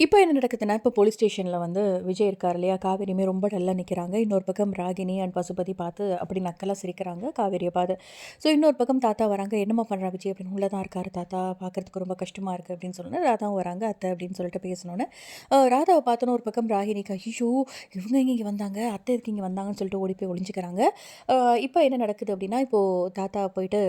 இப்போ என்ன நடக்குதுன்னா, இப்போ போலீஸ் ஸ்டேஷனில் வந்து விஜய் இருக்கார் இல்லையா? காவேரியுமே ரொம்ப டல்லாக நிற்கிறாங்க இன்னொரு பக்கம் ராகினி அண்ட் பசுபதி பார்த்து அப்படி நக்கலாக சிரிக்கிறாங்க, காவேரியை பார்த்து. ஸோ இன்னொரு பக்கம் தாத்தா வராங்க. "என்னம்மா பண்ணுறா விஜய்?" அப்படின்னு. "உள்ள தான் இருக்கார் தாத்தா. பார்க்கறதுக்கு ரொம்ப கஷ்டமாக இருக்குது அப்படின்னு சொன்னோனே, ராதாவும் வராங்க. "அத்தை" அப்படின்னு சொல்லிட்டு பேசினோனே, ராதாவை பார்த்தோன்னு ஒரு பக்கம் ராகினிக்கு, ஐயோ இவங்க இங்கே இங்கே வந்தாங்க? அத்தை இதுக்கு இங்கே வந்தாங்கன்னு?" சொல்லிட்டு ஓடி போய் ஒழிஞ்சிக்கிறாங்க இப்போ என்ன நடக்குது அப்படின்னா, இப்போது தாத்தா போயிட்டு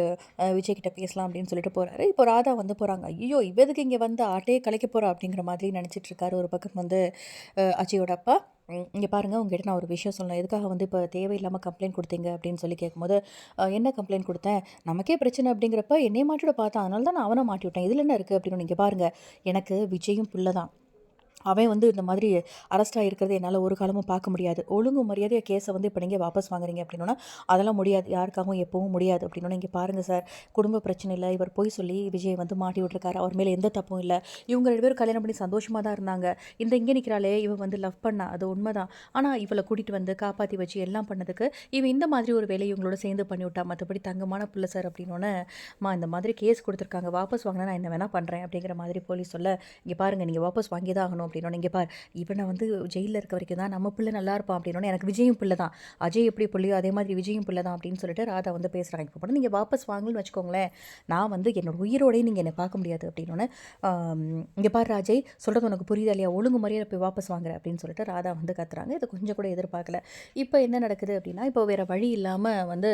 விஜய் கிட்ட பேசலாம் அப்படின்னு சொல்லிட்டு போகிறாரு இப்போ ராதா வந்து போகிறாங்க ஐயோ இவதுக்கு இங்கே வந்து ஆட்டையே கலைக்க போறா." அப்படிங்கிற மாதிரி நினச்சி இருக்காரு ஒரு பக்கம் வந்து அ அஜயோட அப்பா. இங்கே பாருங்கள் பாருங்க, உங்ககிட்ட நான் ஒரு விஷயம் சொல்லணும். எதுக்காக வந்து இப்போ தேவையில்லாமல் கம்ப்ளைண்ட் கொடுத்தீங்க அப்படின்னு சொல்லி கேட்கும்போது, என்ன கம்ப்ளைண்ட் கொடுத்தேன் நமக்கே பிரச்சனை அப்படிங்கிறப்ப என்னைய மாட்டிவிட பார்த்தேன் அதனால தான் நான் அவனை மாட்டி விட்டேன். இதில் என்ன இருக்குது அப்படின்னு. நீங்கள் பாருங்கள் எனக்கு விஜயும் புள்ள தான். அவன் வந்து இந்த மாதிரி அரெஸ்ட் ஆகியிருக்கிறத என்னால் ஒரு காலமும் பார்க்க முடியாது. ஒழுங்கு மரியாதையாக கேஸை வந்து இப்போ நீங்கள் வாபஸ் வாங்குறீங்க." அப்படின்னா "அதெல்லாம் முடியாது. யாருக்காகவும் எப்பவும் முடியாது." அப்படின்னா இங்கே பாருங்கள் சார், குடும்ப பிரச்சனை இல்லை இவர் பொய் சொல்லி விஜய் வந்து மாட்டி விட்ருக்காரு அவர் மேலே எந்த தப்பும் இல்லை இவங்க ரெண்டு பேரும் கல்யாணம் பண்ணி சந்தோஷமாக தான் இருந்தாங்க. இந்த இங்கே நிற்கிறாளே இவன் வந்து லவ் பண்ணா. அது உண்மைதான் ஆனால் இவளை கூட்டிகிட்டு வந்து காப்பாற்றி வச்சு எல்லாம் பண்ணதுக்கு, இவன் இந்த மாதிரி ஒரு வேலையை இவங்களோட சேர்ந்து பண்ணிவிட்டா. மற்றபடி தங்கமான பிள்ளை சார்." அப்படின்னோனே, இந்த மாதிரி கேஸ் கொடுத்துருக்காங்க வாபஸ் வாங்கினா நான் என்ன வேணால் பண்ணுறேன் அப்படிங்கிற மாதிரி போலீஸ் சொல்ல, இங்கே பாருங்கள் நீங்கள் வாபஸ் வாங்கி தான் ஆகணும்." அப்படின்னோனே, இங்கே பார், இவனை வந்து ஜெயிலில் இருக்க வரைக்கும் தான் நம்ம பிள்ளை நல்லா இருப்பான்." அப்படின்னோனே, "எனக்கு விஜயும் பிள்ளை தான். அஜய் எப்படி பிள்ளையோ அதே மாதிரி விஜயும் பிள்ளை தான்." அப்படின்னு சொல்லிட்டு ராதா வந்து பேசுகிறாங்க "இப்போ நீங்கள் வாபஸ் வாங்கலன்னு வச்சுக்கோங்களேன், நான் வந்து என்னோட உயிரோடயே நீங்கள் என்ன பார்க்க முடியாது." அப்படின்னோனே, இங்கே பார் ராஜய் சொல்கிறது உனக்கு புரியுதா இல்லையா? ஒழுங்கு முறையில் போய் வாபஸ் வாங்குற." அப்படின்னு சொல்லிட்டு ராதா வந்து கத்துறாங்க. இது கொஞ்சம் கூட எதிர்பார்க்கல. இப்போ என்ன நடக்குது அப்படின்னா, இப்போ வேற வழி இல்லாமல் வந்து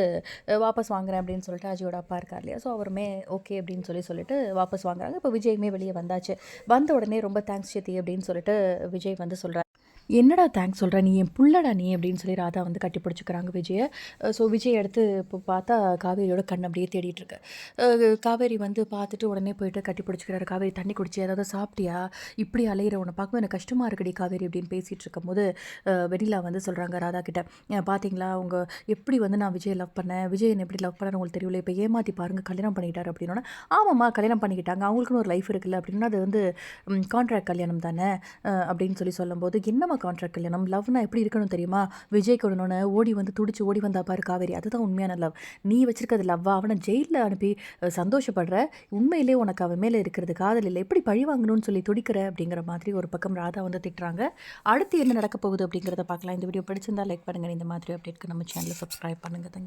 வாபஸ் வாங்குறேன் அப்படின்னு சொல்லிட்டு அஜயோட அப்பா இருக்கார் இல்லையா? ஸோ அவருமே ஓகே அப்படின்னு சொல்லி சொல்லிட்டு வாபஸ் வாங்குறாங்க. இப்போ விஜயுமே வெளியே வந்தாச்சு. வந்த உடனே, "ரொம்ப தேங்க்ஸ் சித்தி." அப்படின்னு சொல்லிட்டு விஜய் வந்து சொல்கிறார் "என்னடா தேங்க்ஸ் சொல்கிற நீ என் புள்ளடா நீ." அப்படின்னு சொல்லி ராதா வந்து கட்டி பிடிச்சிக்கிறாங்க விஜயை ஸோ விஜய் எடுத்து இப்போ பார்த்தா காவேரியோட கண் அப்படியே தேடிட்டு இருக்கு. காவேரி வந்து பார்த்துட்டு உடனே போயிட்டு கட்டி பிடிச்சிக்கிறாரு "காவேரி தண்ணி குடிச்சியா? ஏதாவது சாப்பிட்டியா? இப்படி அலையிற உன்னை பார்க்கும்போது எனக்கு கஷ்டமாக இருக்குடி காவேரி." அப்படின்னு பேசிகிட்டு இருக்கும்போது, அ வெண்ணிலா வந்து சொல்கிறாங்க ராதா கிட்ட, பார்த்தீங்களா, அவங்க எப்படி வந்து நான் விஜய் லவ் பண்ணேன். விஜய் என்ன எப்படி லவ் பண்ணாருன்னு உங்களுக்கு தெரியல இப்போ ஏமாற்றி பாருங்கள் கல்யாணம் பண்ணிக்கிட்டாரு." அப்படின்னா "ஆமாம்மா, கல்யாணம் பண்ணிக்கிட்டாங்க. அவங்களுக்குன்னு ஒரு லைஃப் இருக்குல்ல." அப்படின்னா, "அது வந்து கான்ட்ராக்ட் கல்யாணம் தானே." அப்படின்னு சொல்லி சொல்லும்போது, "என்னம்மா கான்ட்ராக்ட் கல்யாணம்? லவ்னா எப்படி இருக்கணும் தெரியுமா?" விஜய் உடனே ஓடி வந்து துடிச்சு ஓடி வந்தா பாரு காவேரி. அதுதான் உண்மையான லவ். நீ வச்சிருக்கிறது லவ்வா? அவனை ஜெயிலில் அனுப்பி சந்தோஷப்படுற. உண்மையிலே உனக்கு அவன் மேலே இருக்கிறது காதல் இல்லை எப்படி பழி வாங்கணும்னு சொல்லி துடிக்கிற." அப்படிங்கிற மாதிரி ஒரு பக்கம் ராதா வந்து திட்டுறாங்க. அடுத்து என்ன நடக்க போகுது அப்படிங்கிறத பார்க்கலாம். இந்த வீடியோ பிடிச்சிருந்தா லைக் பண்ணுங்க. இந்த மாதிரி அப்டேட்க்கு நம்ம சேனலை சப்ஸ்கிரைப் பண்ணுங்க. தேங்க்